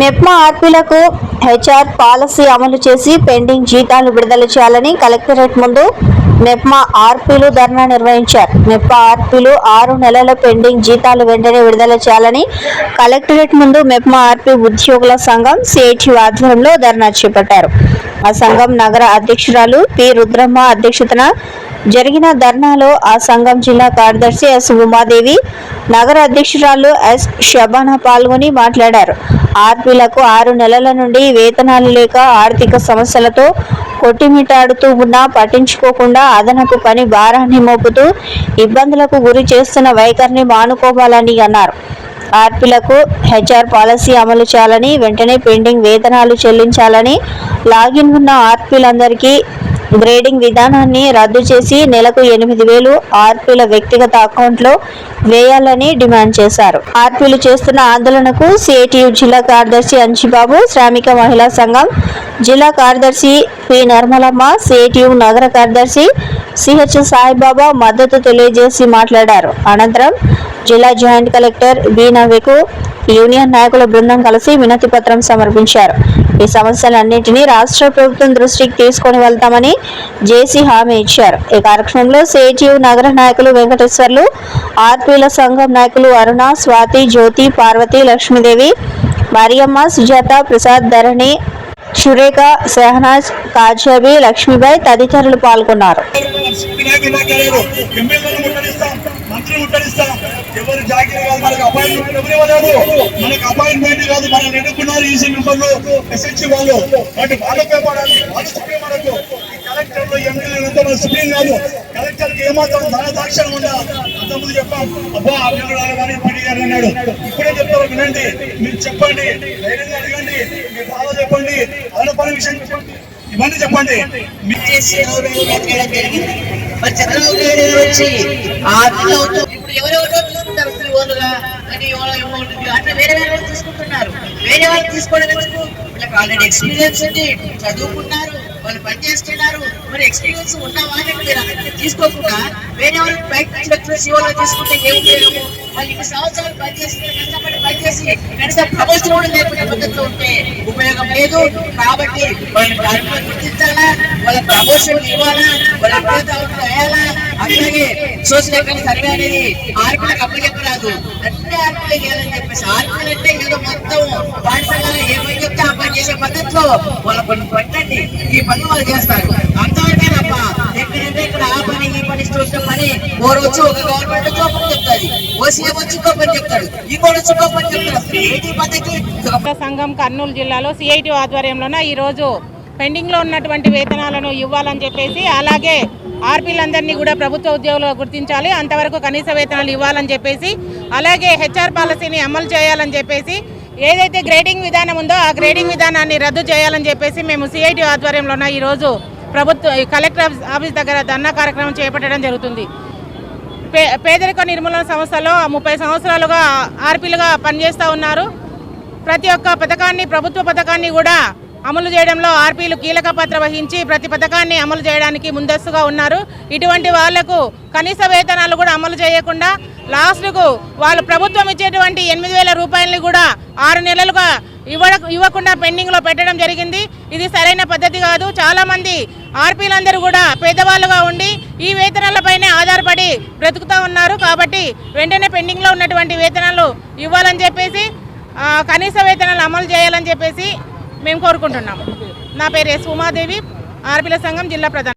MEPMA ఆర్పీలకు HR policy అమలు చేసి pending జీతాలు విడుదల చేయాలని కలెక్టరేట్ ముందు మెప్మా ఆర్పీలు ధర్నా నిర్వహించారు. మెప్మా ఆర్పీలు ఆరు నెలల పెండింగ్ జీతాలు వెంటనే విడుదల చేయాలని కలెక్టరేట్ ముందు మెప్మా ఆర్పీ ఉద్యోగుల సంఘం సిహెచ్యు ఆధ్వర్యంలో ధర్నా చేపట్టారు. ఆ సంఘం నగర అధ్యక్షురాలు పి రుద్రమ్మ అధ్యక్షతన జరిగిన ధర్నాలో ఆ సంఘం జిల్లా కార్యదర్శి ఎస్. ఉమాదేవి నగర అధ్యక్షురాలు ఎస్. షబానా పాల్గొని మాట్లాడారు. ఆర్పీలకు ఆరు నెలల నుండి వేతనాలు లేక ఆర్థిక సమస్యలతో కొట్టిమిటాడుతూ ఉన్నా పట్టించుకోకుండా అదనపు పని భారాన్ని మోపుతూ ఇబ్బందులకు గురి చేస్తున్న వైఖరిని మానుకోవాలని అన్నారు. ఆర్పీలకు హెచ్ఆర్ పాలసీ అమలు చేయాలని వెంటనే పెండింగ్ వేతనాలు చెల్లించాలని లాగిన్ ఉన్న ఆర్పీలందరికీ గ్రేడింగ్ విధానాన్ని రద్దు చేసి నెలకు ఎనిమిది వేలు ఆర్పీల వ్యక్తిగత అకౌంట్లో వేయాలని డిమాండ్ చేశారు. ఆర్పీలు చేస్తున్న ఆందోళనకు సిఐటియు జిల్లా కార్యదర్శి అంచిబాబు శ్రామిక మహిళా సంఘం జిల్లా కార్యదర్శి పి. నర్మలమ్మ సిఐటియు నగర కార్యదర్శి సిహెచ్ సాయిబాబా మద్దతు తెలియజేసి మాట్లాడారు. అనంతరం జిల్లా జాయింట్ కలెక్టర్ బి నవ్యకు యూనియన్ నాయకుల బృందం కలిసి వినతి పత్రం సమర్పించారు. ఈ సమస్యలన్నింటినీ రాష్ట్ర ప్రభుత్వం దృష్టికి తీసుకొని వెళ్తామని జేసీ హామీ ఇచ్చారు. ఈ కార్యక్రమంలో సిఐటియు నగర నాయకులు వెంకటేశ్వర్లు ఆర్పీల సంఘం నాయకులు అరుణ స్వాతి జ్యోతి పార్వతి లక్ష్మీదేవి మరియమ్మ సుజాత ప్రసాద్ ధరణి సురేఖ సెహనాజ్ కాజాబి లక్ష్మీబాయి తదితరులు పాల్గొన్నారు. ముట్టడిస్తాం ఎవరు జాగ్రత్త కాదు మనకు అపాయింట్మెంట్ ఎవరు ఇవ్వలేదు. మనకు అపాయింట్మెంట్ కాదు మనం ఎన్నుకున్నారు ఈసీ మెంబర్లు ఎస్ఎస్సీ వాళ్ళు. వాటి వాళ్ళకే పడాలి వాళ్ళు సుప్రీం మనకు ఈ కలెక్టర్లు ఎమ్మెల్యేలు మన సుప్రీం కాదు. కలెక్టర్కి ఏమాత్రం మన దాక్షణ ఉందా? అంతకుముందు చెప్పాం. అబ్బా అభివృద్ధి రాగానే పడిగారు అన్నాడు. ఇప్పుడే చెప్తారు వినండి. మీరు చెప్పండి. ధైర్యంగా అడగండి. మీ బాధ చెప్పండి. అదన పని విషయం చెప్పండి. ఇవన్నీ చెప్పండి. మీ చంద్రబాబు మరి చంద్రబాబు నాయుడు గారు వచ్చి ఆ ఇప్పుడు ఎవరెవరో తీసుకుంటారు స్త్రీలుగా అని అట్లా వేరే వేరే వాళ్ళు తీసుకుంటున్నారు వేరే వాళ్ళు తీసుకోవడం ఎందుకు? వీళ్ళకి ఆల్రెడీ ఎక్స్పీరియన్స్ ఉంది. చదువుకున్నారు. వాళ్ళు పని చేస్తున్నారు. మరి ఎక్స్పీరియన్స్ ఉన్న వాళ్ళని మీరు తీసుకోకుండా వేరే వాళ్ళు ప్రయత్నించినట్లు తీసుకుంటే ఏం ఉపయోగము? వాళ్ళు ఇన్ని సంవత్సరాలు పనిచేసి కష్టపడి పనిచేసి కనీసం ప్రమోషన్ కూడా లేకుండా పద్ధతిలో ఉంటే ఉపయోగం లేదు. కాబట్టి వాళ్ళని గుర్తించాలా? వాళ్ళ ప్రమోషన్ ఇవ్వాలా? వాళ్ళ అభ్యర్థి వేయాలా అట్లాగే సోషల్ ఎకనామిక్ సర్వే అనేది ఆర్పీలకు అప్పచెప్పరాదు అన్ని ఆర్పీలు చేయాలని చెప్పేసి ఆర్పీలు అంటే ఏదో మొత్తం పాఠశాల ఏ పని చెప్తే ఆ పని చేసే పద్ధతిలో వాళ్ళ కొన్ని పెట్టండి ఈ పనులు వాళ్ళు చేస్తారు. తిరిగితే ఇక్కడ ఆ పని ఈ పని చూసిన పని. ఓ రోజు ఒక గవర్నమెంట్ వచ్చి ఒక చెప్తాది ఓ సీఎం వచ్చి ఇంకో పని చెప్తాడు ఇంకోటి వచ్చి ఇంకో పని చెప్తాడు పద్ధతి? సంఘం కర్నూలు జిల్లాలో సిఐటి ఆధ్వర్యంలోన ఈరోజు పెండింగ్లో ఉన్నటువంటి వేతనాలను ఇవ్వాలని చెప్పేసి అలాగే ఆర్పీలందరినీ కూడా ప్రభుత్వ ఉద్యోగులుగా గుర్తించాలి. అంతవరకు కనీస వేతనాలు ఇవ్వాలని చెప్పేసి అలాగే హెచ్ఆర్ పాలసీని అమలు చేయాలని చెప్పేసి ఏదైతే గ్రేడింగ్ విధానం ఉందో ఆ గ్రేడింగ్ విధానాన్ని రద్దు చేయాలని చెప్పేసి మేము సిఐటి ఆధ్వర్యంలోన ఈరోజు ప్రభుత్వ కలెక్టర్ ఆఫీస్- ఆఫీస్ దగ్గర ధర్నా కార్యక్రమం చేపట్టడం జరుగుతుంది. పే పేదరిక నిర్మూలన సంస్థలో ముప్పై సంవత్సరాలుగా ఆర్పీలుగా పనిచేస్తూ ఉన్నారు. ప్రతి ఒక్క పథకాన్ని ప్రభుత్వ పథకాన్ని కూడా అమలు చేయడంలో ఆర్పీలు కీలక పాత్ర వహించి ప్రతి పథకాన్ని అమలు చేయడానికి ముందస్తుగా ఉన్నారు. ఇటువంటి వాళ్ళకు కనీస వేతనాలు కూడా అమలు చేయకుండా లాస్ట్కు వాళ్ళు ప్రభుత్వం ఇచ్చేటువంటి ఎనిమిది వేల రూపాయలని కూడా ఆరు నెలలుగా ఇవ్వ ఇవ్వకుండా పెండింగ్లో పెట్టడం జరిగింది. ఇది సరైన పద్ధతి కాదు. చాలామంది ఆర్పీలందరూ కూడా పేదవాళ్ళుగా ఉండి ఈ వేతనాలపైనే ఆధారపడి బ్రతుకుతూ ఉన్నారు. కాబట్టి వెంటనే పెండింగ్లో ఉన్నటువంటి వేతనాలు ఇవ్వాలని చెప్పేసి కనీస వేతనాలు అమలు చేయాలని చెప్పేసి మేము కోరుకుంటున్నాము. నా పేరు ఎస్ ఉమాదేవి ఆర్పీల సంఘం జిల్లా ప్రధాన